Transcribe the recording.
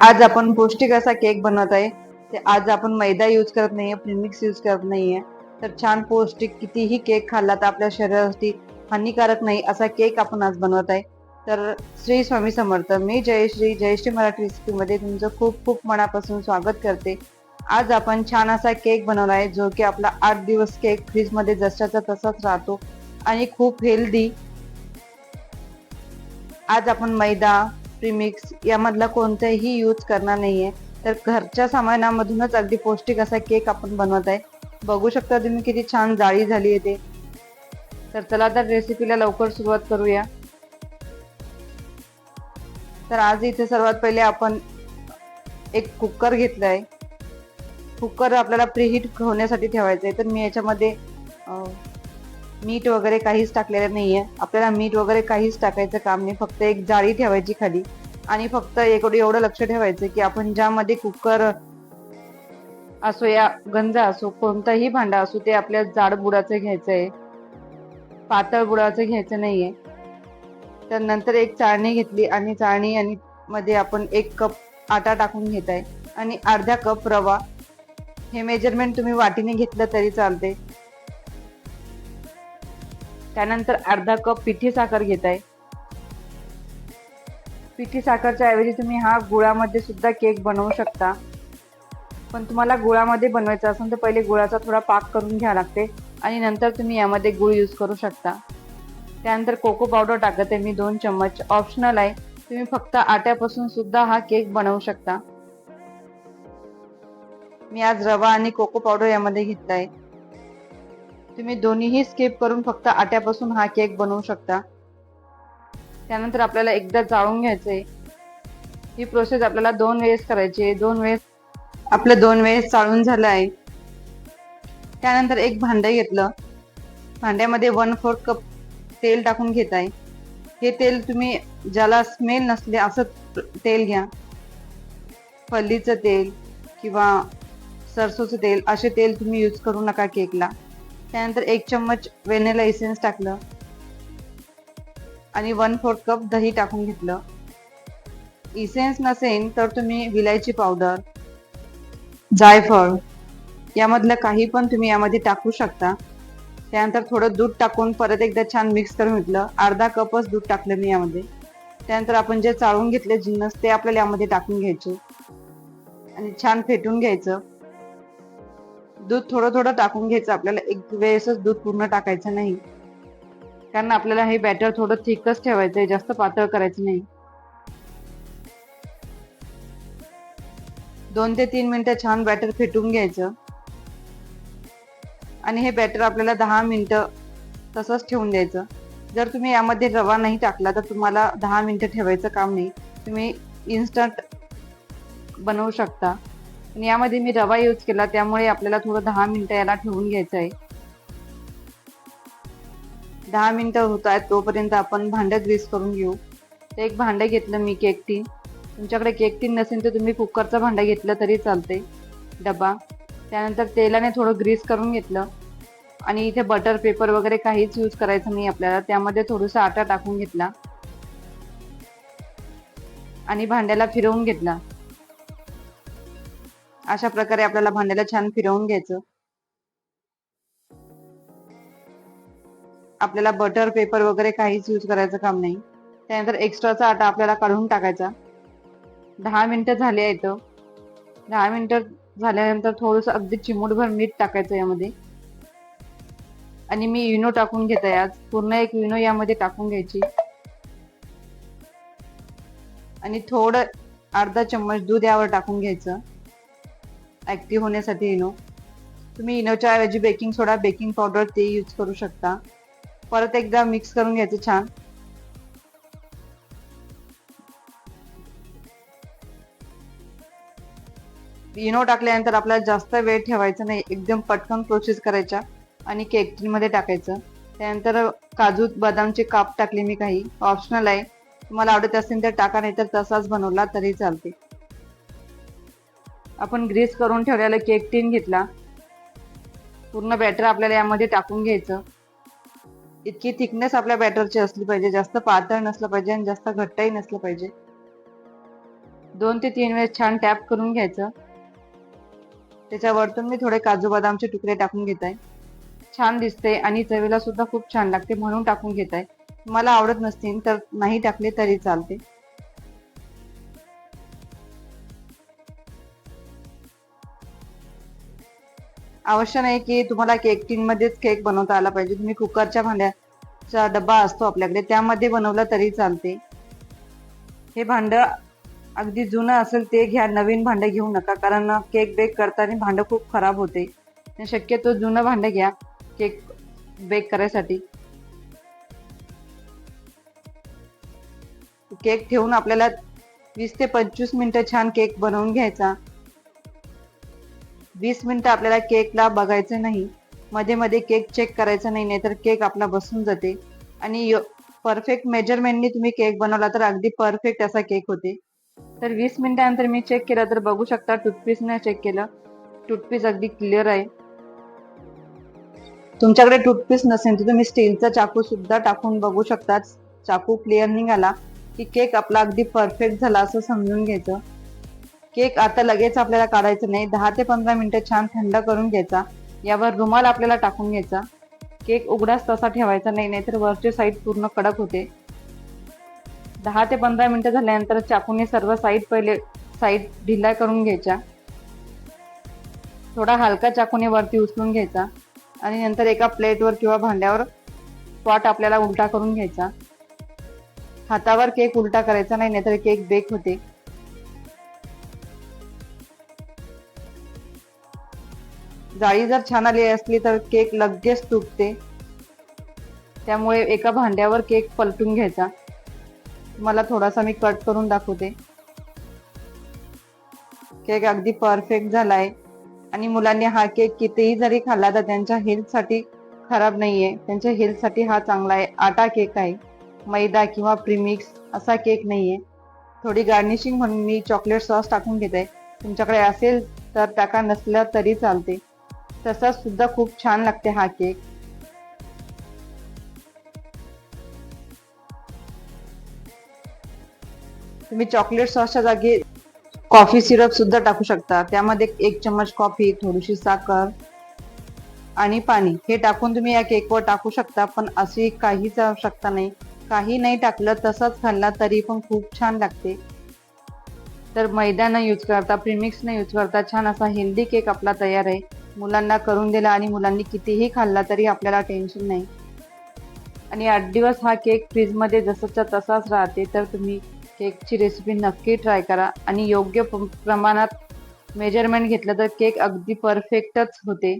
आज आपण पौष्टिक असा केक बनवत आहे. ते आज आपण मैदा यूज करत नाहीये प्रिमिक्स यूज करत नाहीये. तर छान पौष्टिक कितीही केक खाल्ला तर आपल्या शरीरासाठी हानिकारक नाही असा केक आपण आज बनवत आहे. तर श्री स्वामी समर्थ मी जयश्री जयश्री मराठी रेसिपीमध्ये तुमचं खूप खूप मनापासून स्वागत करते. आज आपण छान असा केक बनवला आहे जो की आपला आठ दिवस केक फ्रीजमध्ये जशाचा तसाच राहतो आणि खूप हेल्दी आज आपण मैदा प्रीमिक्स यामधला कोणताही यूज करणार नाहीये. तर घरच्या सामानामधूनच अगदी पौष्टिक असा केक आपण बनवत आहे. बघू शकता तुम्ही किती छान जाळी झाली आहे ते. तर चला तर रेसिपीला लवकर सुरुवात करूया. तर आज इथे सर्वात पहिले आपण एक कुकर घेतलाय. कुकर आपल्याला प्रीहीट होण्यासाठी ठेवायचं आहे तर मी याच्यामध्ये मीठ वगैरे काहीच टाकलेलं नाहीये. आपल्याला मीठ वगैरे काहीच टाकायचं काम नाही. फक्त एक जाळी ठेवायची खाली. आणि फक्त एकडे एवढं लक्ष ठेवायचं की आपण ज्यामध्ये कुकर असो या गंज असो कोणताही भांडा असो ते आपल्या जाड बुडाचं घ्यायचं आहे पातळ बुडाचं घ्यायचं नाहीये. तर नंतर एक चाळणी घेतली आणि चाळणी आणि मध्ये आपण एक कप आटा टाकून घेत आहे आणि अर्धा कप रवा. हे मेजरमेंट तुम्ही वाटीने घेतलं तरी चालते त्यानंतर अर्धा कप पिठी साखर घेत आहे पिठी साखरच्या ऐवजी तुम्ही हा गुळामध्ये सुद्धा केक बनवू शकता. पण तुम्हाला गुळामध्ये बनवायचं असेल तर पहिले गुळाचा थोडा पाक करून घ्या लागते आणि नंतर तुम्ही यामध्ये गुळ यूज करू शकता. त्यानंतर कोको पावडर टाकत आहे मी दोन चम्मच. ऑप्शनल आहे. तुम्ही फक्त आट्यापासून सुद्धा हा केक बनवू शकता. मी आज रवा आणि कोको पावडर यामध्ये घेतला आहे तुम्ही दोन्हीही स्किप करून फक्त आट्यापासून हा केक बनवू शकता. त्यानंतर आपल्याला एकदा जाळून घ्यायचंय. ही प्रोसेस आपल्याला दोन वेळेस करायची आहे. दोन वेळेस आपलं दोन वेळेस चाळून झालं आहे. त्यानंतर एक भांडं घेतलं. भांड्यामध्ये वन फोर्थ कप तेल टाकून घेत आहे. हे तेल तुम्ही ज्याला स्मेल नसले असं तेल घ्या. फल्लीचं तेल किंवा सरसोचं तेल असे तेल तुम्ही यूज करू नका केकला त्यानंतर एक चम्मच व्हॅनिला इसेन्स टाकलं. आणि वन फोर्थ कप दही टाकून घेतलं. इसेन्स नसेल तर तुम्ही विलायची पावडर जायफळ यामधलं काही पण तुम्ही यामध्ये टाकू शकता. त्यानंतर थोडं दूध टाकून परत एकदा छान मिक्स करून घेतलं. अर्धा कपच दूध टाकलं मी यामध्ये. त्यानंतर आपण जे चाळून घेतले जिन्नस ते आपल्याला यामध्ये टाकून घ्यायचे. आणि छान फेटून घ्यायचं. दूध थोडं थोडं टाकून घ्यायचं. आपल्याला एक वेळेसच दूध पूर्ण टाकायचं नाही. कारण आपल्याला हे बॅटर थोडं थिकच ठेवायचं आहे जास्त पातळ करायचं नाही. दोन ते तीन मिनिटं छान बॅटर फेटून घ्यायचं. आणि हे बॅटर आपल्याला दहा मिनिटं तसंच ठेवून द्यायचं. जर तुम्ही यामध्ये रवा नाही टाकला तर तुम्हाला दहा मिनिटं ठेवायचं काम नाही. तुम्ही इन्स्टंट बनवू शकता. आणि यामध्ये मी रवा यूज केला त्यामुळे आपल्याला थोडं दहा मिनिटं याला ठेवून घ्यायचं आहे. दहा मिनिटं होत आहेत तोपर्यंत आपण भांडं ग्रीस करून घेऊ. तर एक भांडं घेतलं मी केक टीन तुमच्याकडे केक टीन नसेल तर तुम्ही कुकरचं भांडं घेतलं तरी चालते डबा. त्यानंतर तेलाने थोडं ग्रीस करून घेतलं. आणि इथे बटर पेपर वगैरे काहीच यूज करायचं नाही आपल्याला. त्यामध्ये थोडंसं आटा टाकून घेतला. आणि भांड्याला फिरवून घेतला. अशा प्रकारे आपल्याला भांड्याला छान फिरवून घ्यायचं. आपल्याला बटर पेपर वगैरे काहीच यूज करायचं काम नाही. त्यानंतर एक्स्ट्राचा आटा आपल्याला काढून टाकायचा. दहा मिनिटं झाले आहेत. दहा मिनिटं झाल्यानंतर थोडस अगदी चिमूटभर मीठ टाकायचं यामध्ये. आणि मी युनो टाकून घेत आहे आज. पूर्ण एक युनो यामध्ये टाकून घ्यायची. आणि थोडं अर्धा चम्मच दूध यावर टाकून घ्यायचं. ऍक्टिव्ह होण्यासाठी इनो तुम्ही इनोच्या ऐवजी बेकिंग सोडा बेकिंग पावडर ते यूज करू शकता. परत एकदा मिक्स करून घ्यायचं छान. इनो टाकल्यानंतर आपल्याला जास्त वेळ ठेवायचा नाही. एकदम पटकन प्रोसेस करायच्या आणि केकमध्ये टाकायचं. त्यानंतर काजू बदामचे काप टाकले मी काही. ऑप्शनल आहे. तुम्हाला आवडत असेल तर टाका नाही तर तसाच बनवला तरी चालते. आपण ग्रीस करून ठेवलेला केक टीन घेतला. पूर्ण बॅटर आपल्याला यामध्ये टाकून घ्यायचं. इतकी थिकनेस आपल्या बॅटरची असली पाहिजे. जास्त पातळ नसलं पाहिजे आणि जास्त घट्टही नसलं पाहिजे. दोन ते तीन वेळेस छान टॅप करून घ्यायचं. त्याच्यावरतून मी थोडे काजू बदामचे तुकडे टाकून घेत आहे छान दिसते आणि चवीला सुद्धा खूप छान लागते म्हणून टाकून घेत आहे मला आवडत नसतील तर नाही टाकले तरी चालते. अवश्य नाही की तुम्हाला केक टीन मध्येच केक बनवता आला पाहिजे. तुम्ही कुकरच्या भांड्याचा डब्बा असतो आपल्याकडे त्यामध्ये बनवला तरी चालते. हे भांड अगदी जुनं असेल ते घ्या नवीन भांडं घेऊ नका कारण केक बेक करताना भांडं खूप खराब होते. शक्यतो जुनं भांडं घ्या केक बेक करायसाठी. केक ठेवून आपल्याला वीस ते पंचवीस मिनिटं छान केक बनवून घ्यायचा. वीस मिनिटं आपल्याला केकला बघायचं नाही. मध्ये मध्ये केक चेक करायचा नाही नाहीतर केक आपला बसून जाते. आणि परफेक्ट मेजरमेंटनी तुम्ही केक बनवला तर अगदी परफेक्ट असा केक होते. तर वीस मिनिटानंतर मी चेक केला तर बघू शकता टूथपीसने चेक केलं. टूथपीस अगदी क्लिअर आहे. तुमच्याकडे टूथपीस नसेल तर तुम्ही स्टीलचा चाकू सुद्धा टाकून बघू शकता चाकू क्लिअर निघाला की केक आपला अगदी परफेक्ट झाला असं समजून घ्यायचं. केक आता लगेच आपल्याला काढायचं नाही. दहा ते पंधरा मिनिटं छान थंड करून घ्यायचा. यावर रुमाल आपल्याला टाकून घ्यायचा. केक उघडाच तसा ठेवायचा नाही नाहीतर वरची साईड पूर्ण कडक होते. दहा ते पंधरा मिनिटं झाल्यानंतर चाकूने सर्व साईड पहिले साईड ढिला करून घ्यायच्या. थोडा हलका चाकूने वरती उचलून घ्यायचा. आणि नंतर एका प्लेटवर किंवा भांड्यावर पॉट आपल्याला उलटा करून घ्यायचा. हातावर केक उलटा करायचा नाही नाहीतर केक बेक होते. जाळी जर छान आली असली तर केक लगेच तुटते. त्यामुळे एका भांड्यावर केक पलटून घ्यायचा. मला थोडासा मी कट करून दाखवते. केक अगदी परफेक्ट झालाय. आणि मुलांनी हा केक कितीही जरी खाल्ला तर त्यांच्या हेल्थसाठी खराब नाहीये. त्यांच्या हेल्थसाठी हा चांगला आहे. आटा केक आहे. मैदा किंवा प्रीमिक्स असा केक नाहीये. थोडी गार्निशिंग म्हणून मी चॉकलेट सॉस टाकून घेते. तुमच्याकडे असेल तर टाका नसल्या तरी चालते. तसाच सुद्धा खूप छान लागते हा केक. तुम्ही चॉकलेट सॉसच्या जागी कॉफी सिरप सुद्धा टाकू शकता. त्यामध्ये एक चम्मच कॉफी थोडीशी साखर आणि पाणी हे टाकून तुम्ही या केकवर टाकू शकता पण अशी काहीच आवश्यकता नाही. काही नाही टाकलं तसंच खाल्ला तरी पण खूप छान लागते. तर मैदा न यूज करता प्रीमिक्स न यूज करता छान असा हेल्दी केक आपला तयार आहे. मुलांना करून दिला आणि मुलांनी कितीही खाल्ला तरी आपल्याला टेन्शन नाही. आणि आठ दिवस हा केक फ्रीजमध्ये जसंच्या तसाच राहते तर तुम्ही केकची रेसिपी नक्की ट्राय करा. आणि योग्य प्रमाणात मेजरमेंट घेतलं तर केक अगदी परफेक्टच होते.